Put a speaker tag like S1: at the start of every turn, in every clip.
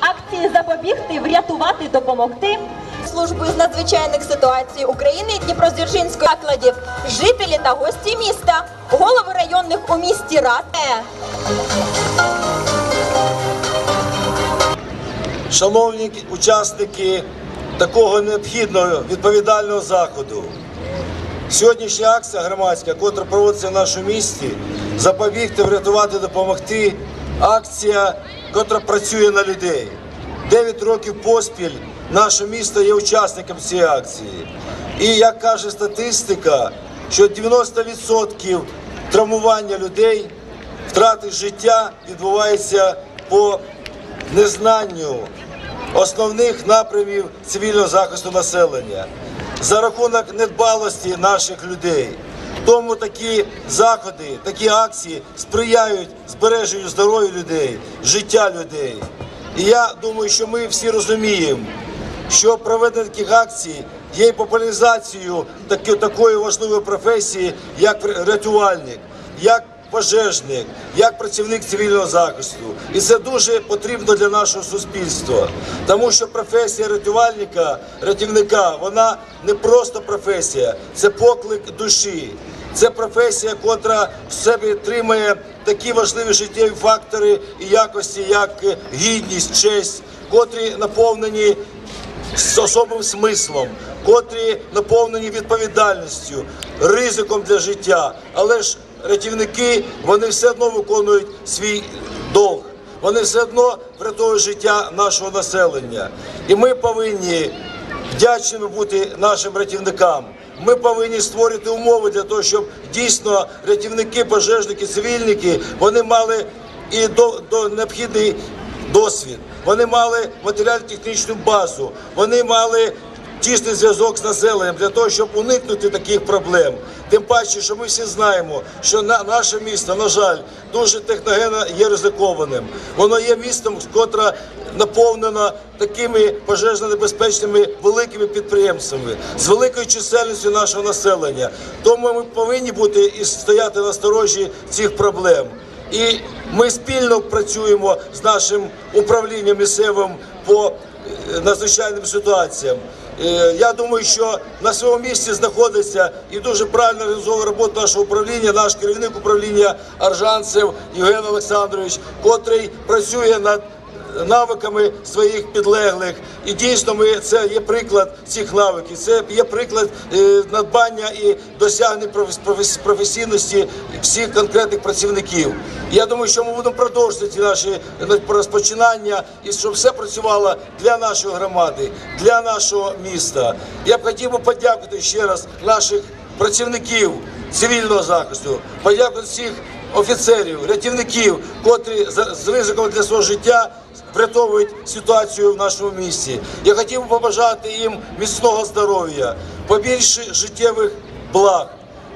S1: Акції запобігти, врятувати, допомогти.
S2: Служби з надзвичайних ситуацій України Дніпродзержинської закладів, жителі та гості міста, голови районних у місті рад.
S3: Шановні учасники такого необхідного відповідального заходу. Сьогоднішня акція громадська, яка проводиться в нашому місті, запобігти, врятувати, допомогти. Акція, яка працює на людей. Дев'ять років поспіль наше місто є учасником цієї акції. І як каже статистика, що 90% травмування людей, втрати життя відбувається по незнанню основних напрямів цивільного захисту населення за рахунок недбалості наших людей. Тому такі заходи, такі акції сприяють збереженню здоров'я людей, життя людей. І я думаю, що ми всі розуміємо, що проведення таких акцій є популяризацією такої важливої професії, як рятувальник, як пожежник, як працівник цивільного захисту. І це дуже потрібно для нашого суспільства, тому що професія рятувальника, рятівника, вона не просто професія, це поклик душі. Це професія, котра в себе тримає такі важливі життєві фактори і якості, як гідність, честь, котрі наповнені з особливим смислом, котрі наповнені відповідальністю, ризиком для життя. Але ж рятівники вони все одно виконують свій долг. Вони все одно врятовують життя нашого населення. І ми повинні вдячними бути нашим рятівникам. Ми повинні створити умови для того, щоб дійсно рятівники, пожежники, цивільники вони мали і до, до необхідний досвід. Вони мали матеріально-технічну базу, вони мали тісний зв'язок з населенням для того, щоб уникнути таких проблем. Тим паче, що ми всі знаємо, що на наше місто, на жаль, дуже техногенно є ризикованим. Воно є містом, котре наповнено такими пожежно-небезпечними великими підприємствами з великою чисельністю нашого населення. Тому ми повинні бути і стояти на сторожі цих проблем. І ми спільно працюємо з нашим управлінням місцевим по е, надзвичайним ситуаціям. Е, Я думаю, що на своєму місці знаходиться і дуже правильно реалізовує роботу нашого управління, наш керівник управління Аржанцев Євген Олександрович, котрий працює над навиками своїх підлеглих. І дійсно, ми це є приклад цих навиків. Це є приклад е, надбання і профес- професійності всіх конкретних працівників. Я думаю, що ми будемо продовжувати наші е, розпочинання і щоб все працювало для нашої громади, для нашого міста. Я б хотів би подякувати ще раз наших працівників цивільного захисту, подякувати всіх офіцерів, рятівників, котрі з ризиком для свого життя врятовують ситуацію в нашому місті. Я хотів би побажати їм міцного здоров'я, побільше життєвих благ,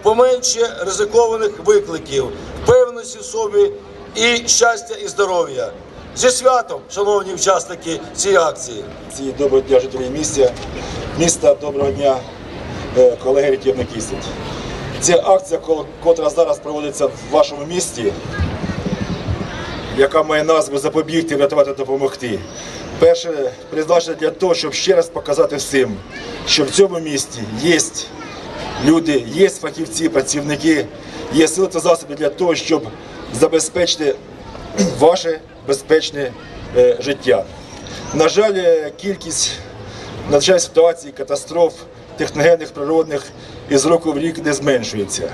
S3: поменше ризикованих викликів, впевненості в собі і щастя і здоров'я. Зі святом, шановні учасники цієї акції.
S4: Ці доброго дня жителів міста, міста, доброго дня, е, колеги рятівники. Ця акція, котра зараз проводиться в вашому місті, яка має назву запобігти, врятувати, допомогти. Перше призначена для того, щоб ще раз показати всім, що в цьому місті є люди, є фахівці, працівники, є сили та засоби для того, щоб забезпечити ваше безпечне е, життя. На жаль, е, кількість надзвичайних ситуацій, катастроф техногенних, природних із року в рік не зменшується.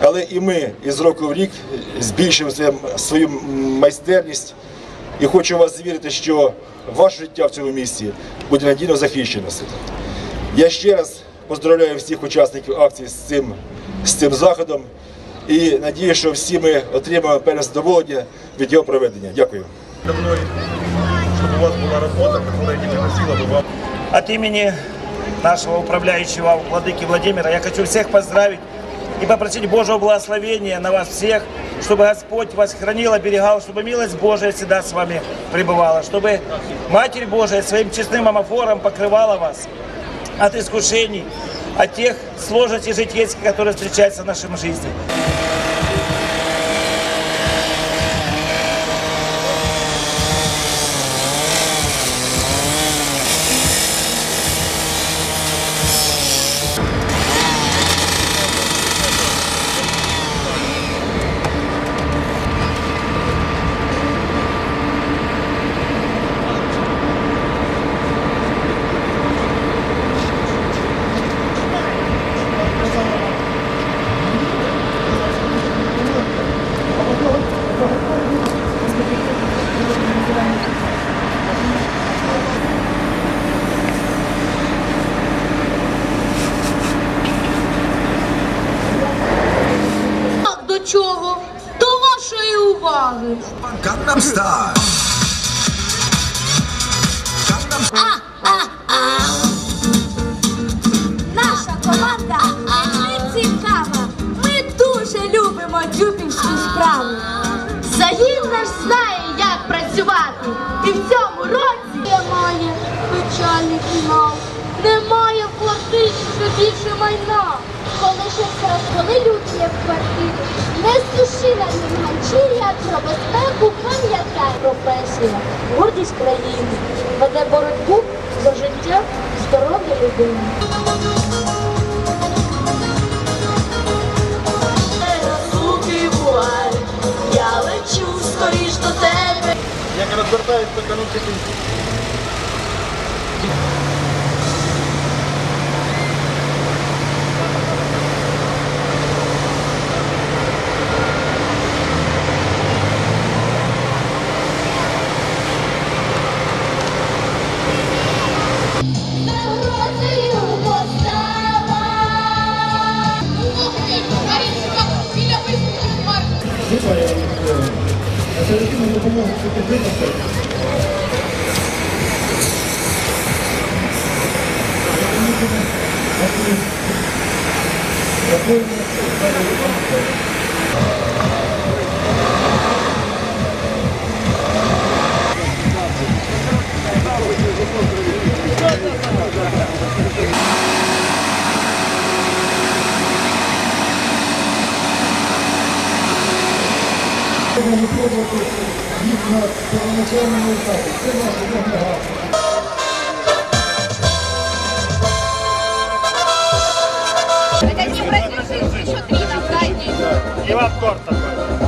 S4: Але і ми із року в рік збільшуємо свою, свою майстерність і хочу вас звірити, що ваше життя в цьому місці буде надійно захищено. Я ще раз поздравляю всіх учасників акції з цим, з цим заходом і надію, що всі ми отримаємо певне задоволення від його проведення. Дякую.
S5: мной, чтобы у вас была работа, которая не приносила бы вам
S6: От имени нашего управляющего владыки Владимира я хочу всех поздравить и попросить Божьего благословения на вас всех, чтобы Господь вас хранил, оберегал, чтобы милость Божия всегда с вами пребывала, чтобы Матерь Божия своим честным амофором покрывала вас от искушений, от тех сложностей житейских, которые встречаются в нашей жизни.
S1: Нічого. До вашої уваги.
S7: Gangnam Style.
S1: Наша команда не цікава. Ми дуже любимо дюбівську справу. Загін наш знає, як працювати. І в цьому році немає печальний фінал. Немає в платичка більше майна. Коли коли люди є в квартирі, не суши на нім ганчір'я, про безпеку пам'ятай професія, гордість країни, веде боротьбу за життя здоров'я людини. Я лечу скоріш до тебе.
S5: Як хліба я їм відкрою. А розвертається кануки
S6: И вам торт такой.